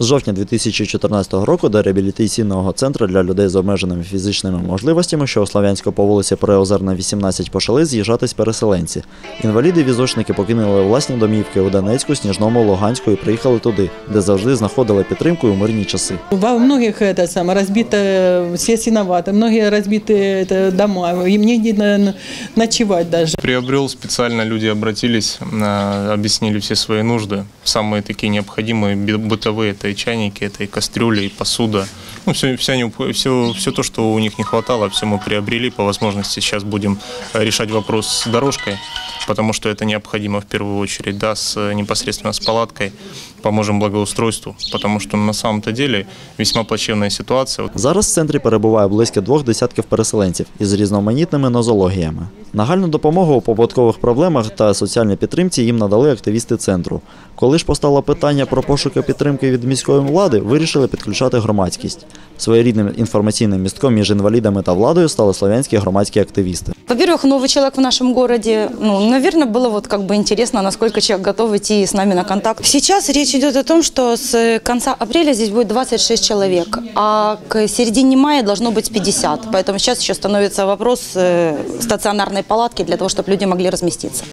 З жовтня 2014 року до реабілітаційного центру для людей з обмеженими фізичними можливостями, що у Слов'янську по вулиці Приозерна, 18 почали з'їжджатись переселенці. Інваліди-візочники покинули власні домівки у Донецьку, Сніжному, Луганську і приїхали туди, де завжди знаходили підтримку у мирні часи. Во многих это самое разбито, все синоваты, многие разбиты это, дома, им негде на- ночевать даже. Приобрел специально, люди обратились, а, объяснили все свои нужды. Самые такие необходимые би- бытовые, это и чайники, это и кастрюли, и посуда. Ну, все, вся необх- все, все то, что у них не хватало, все мы приобрели. По возможности сейчас будем э, решать вопрос с дорожкой, потому что это необходимо в первую очередь, да, с, э, непосредственно с палаткой. Поможем благоустройству, потому что на самом-то деле весьма плачевная ситуация. Зараз в центрі перебуває близько двох десятків переселенців із різноманітними нозологіями. Нагальну допомогу у побуткових проблемах та соціальній підтримці їм надали активісти центру. Коли ж постало питання про пошуки підтримки від міської влади, вирішили підключати громадськість. Своєрідним інформаційним містком між інвалідами та владою стали слов'янські громадські активісти. Во-первых, новый человек в нашем городе. Ну, наверное, было вот как бы интересно, насколько человек готов идти с нами на контакт. Сейчас речь идет о том, что с конца апреля здесь будет 26 человек, а к середине мая должно быть 50. Поэтому сейчас еще становится вопрос э, стационарной палатки для того, чтобы люди могли разместиться.